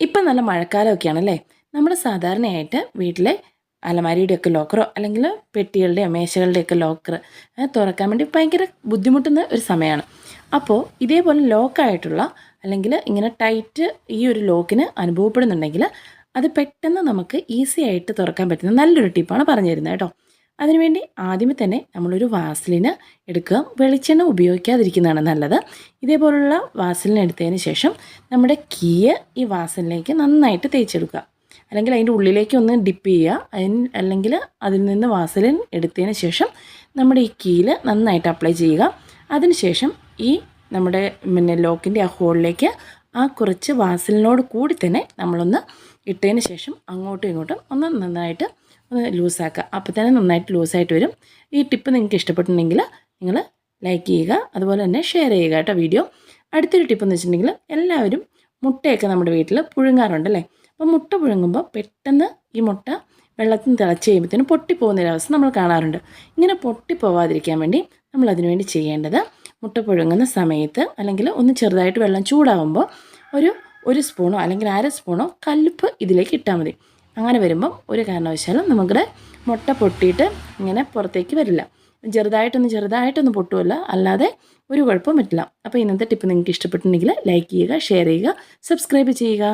ഇപ്പം നല്ല മഴക്കാലമൊക്കെയാണ് അല്ലേ നമ്മൾ സാധാരണയായിട്ട് വീട്ടിലെ അലമാരിയുടെയൊക്കെ ലോക്കറോ അല്ലെങ്കിൽ പെട്ടികളുടെയോ മേശകളുടെയൊക്കെ ലോക്കർ തുറക്കാൻ വേണ്ടി ഭയങ്കര ബുദ്ധിമുട്ടുന്ന ഒരു സമയമാണ്. അപ്പോൾ ഇതേപോലെ ലോക്കായിട്ടുള്ള അല്ലെങ്കിൽ ഇങ്ങനെ ടൈറ്റ് ഈ ഒരു ലോക്കിന് അനുഭവപ്പെടുന്നുണ്ടെങ്കിൽ അത് പെട്ടെന്ന് നമുക്ക് ഈസി ആയിട്ട് തുറക്കാൻ പറ്റുന്ന നല്ലൊരു ടിപ്പാണ് പറഞ്ഞു തരുന്നത് കേട്ടോ. അതിനുവേണ്ടി ആദ്യമേ തന്നെ നമ്മളൊരു വാസലിന് എടുക്കുക. വെളിച്ചെണ്ണ ഉപയോഗിക്കാതിരിക്കുന്നതാണ് നല്ലത്. ഇതേപോലുള്ള വാസലിന് എടുത്തതിന് ശേഷം നമ്മുടെ കീയ് ഈ വാസലിലേക്ക് നന്നായിട്ട് തേച്ചെടുക്കുക. അല്ലെങ്കിൽ അതിന്റെ ഉള്ളിലേക്ക് ഒന്ന് ഡിപ്പ് ചെയ്യുക. അതിന് അല്ലെങ്കിൽ അതിൽ നിന്ന് വാസലിൻ എടുത്തതിന് ശേഷം നമ്മുടെ ഈ കീയിൽ നന്നായിട്ട് അപ്ലൈ ചെയ്യുക. അതിനുശേഷം ഈ നമ്മുടെ പിന്നെ ലോക്കിന്റെ ആ ഹോളിലേക്ക് ആ കുറച്ച് വാസലിനോട് കൂടി തന്നെ നമ്മളൊന്ന് ഇട്ടതിന് ശേഷം അങ്ങോട്ടും ഇങ്ങോട്ടും ഒന്ന് നന്നായിട്ട് ഒന്ന് ലൂസാക്കുക. അപ്പോൾ തന്നെ നന്നായിട്ട് ലൂസായിട്ട് വരും. ഈ ടിപ്പ് നിങ്ങൾക്ക് ഇഷ്ടപ്പെട്ടിട്ടുണ്ടെങ്കിൽ നിങ്ങൾ ലൈക്ക് ചെയ്യുക അതുപോലെ തന്നെ ഷെയർ ചെയ്യുക കേട്ടോ വീഡിയോ. അടുത്തൊരു ടിപ്പ് എന്ന് വെച്ചിട്ടുണ്ടെങ്കിൽ എല്ലാവരും മുട്ടയൊക്കെ നമ്മുടെ വീട്ടിൽ പുഴുങ്ങാറുണ്ട് അല്ലേ? അപ്പോൾ മുട്ട പുഴുങ്ങുമ്പോൾ പെട്ടെന്ന് ഈ മുട്ട വെള്ളത്തിൽ തിളച്ച് കഴിയുമ്പോഴത്തേനും പൊട്ടിപ്പോകുന്നൊരവസ്ഥ നമ്മൾ കാണാറുണ്ട്. ഇങ്ങനെ പൊട്ടിപ്പോവാതിരിക്കാൻ വേണ്ടി നമ്മൾ അതിനുവേണ്ടി ചെയ്യേണ്ടത് മുട്ട പുഴുങ്ങുന്ന സമയത്ത് അല്ലെങ്കിൽ ഒന്ന് ചെറുതായിട്ട് വെള്ളം ചൂടാവുമ്പോൾ ഒരു ഒരു സ്പൂണോ അല്ലെങ്കിൽ അര സ്പൂണോ കല്ലുപ്പ് ഇതിലേക്ക് ഇട്ടാൽ മതി. അങ്ങനെ വരുമ്പം ഒരു കാരണവശാലും നമ്മുടെ മുട്ട പൊട്ടിയിട്ട് ഇങ്ങനെ പുറത്തേക്ക് വരില്ല. ചെറുതായിട്ടൊന്ന് ചെറുതായിട്ടൊന്ന് പൊട്ടുമല്ല അല്ലാതെ ഒരു കുഴപ്പം പറ്റില്ല. അപ്പോൾ ഇന്നത്തെ ടിപ്പ് നിങ്ങൾക്ക് ഇഷ്ടപ്പെട്ടിട്ടുണ്ടെങ്കിൽ ലൈക്ക് ചെയ്യുക ഷെയർ ചെയ്യുക സബ്സ്ക്രൈബ് ചെയ്യുക.